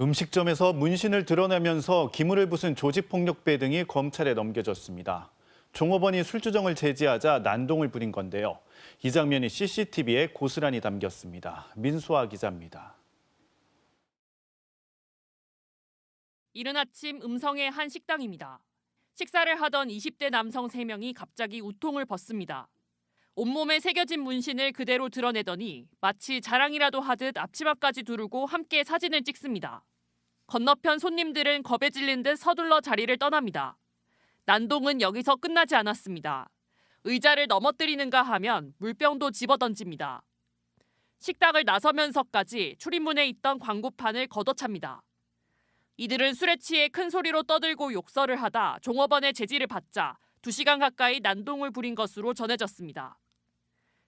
음식점에서 문신을 드러내면서 기물을 부순 조직폭력배 등이 검찰에 넘겨졌습니다. 종업원이 술주정을 제지하자 난동을 부린 건데요. 이 장면이 CCTV에 고스란히 담겼습니다. 민수아 기자입니다. 이른 아침 음성의 한 식당입니다. 식사를 하던 20대 남성 3명이 갑자기 우통을 벗습니다. 온몸에 새겨진 문신을 그대로 드러내더니 마치 자랑이라도 하듯 앞치마까지 두르고 함께 사진을 찍습니다. 건너편 손님들은 겁에 질린 듯 서둘러 자리를 떠납니다. 난동은 여기서 끝나지 않았습니다. 의자를 넘어뜨리는가 하면 물병도 집어던집니다. 식당을 나서면서까지 출입문에 있던 광고판을 걷어찹니다. 이들은 술에 취해 큰 소리로 떠들고 욕설을 하다 종업원의 제지를 받자 2시간 가까이 난동을 부린 것으로 전해졌습니다.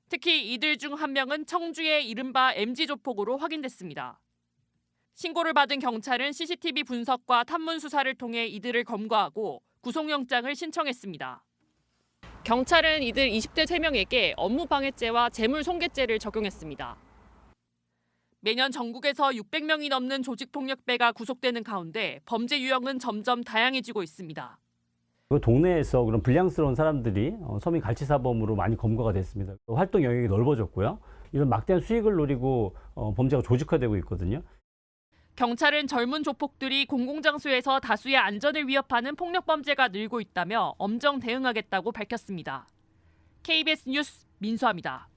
특히 이들 중 한 명은 청주의 이른바 MG 조폭으로 확인됐습니다. 신고를 받은 경찰은 CCTV 분석과 탐문 수사를 통해 이들을 검거하고 구속영장을 신청했습니다. 경찰은 이들 20대 3명에게 업무방해죄와 재물손괴죄를 적용했습니다. 매년 전국에서 600명이 넘는 조직폭력배가 구속되는 가운데 범죄 유형은 점점 다양해지고 있습니다. 그 동네에서 그런 불량스러운 사람들이 어, 서민 갈치사범으로 많이 검거가 됐습니다. 활동 영역이 넓어졌고요. 이런 막대한 수익을 노리고 어, 범죄가 조직화되고 있거든요. 경찰은 젊은 조폭들이 공공장소에서 다수의 안전을 위협하는 폭력 범죄가 늘고 있다며 엄정 대응하겠다고 밝혔습니다. KBS 뉴스 민수아입니다.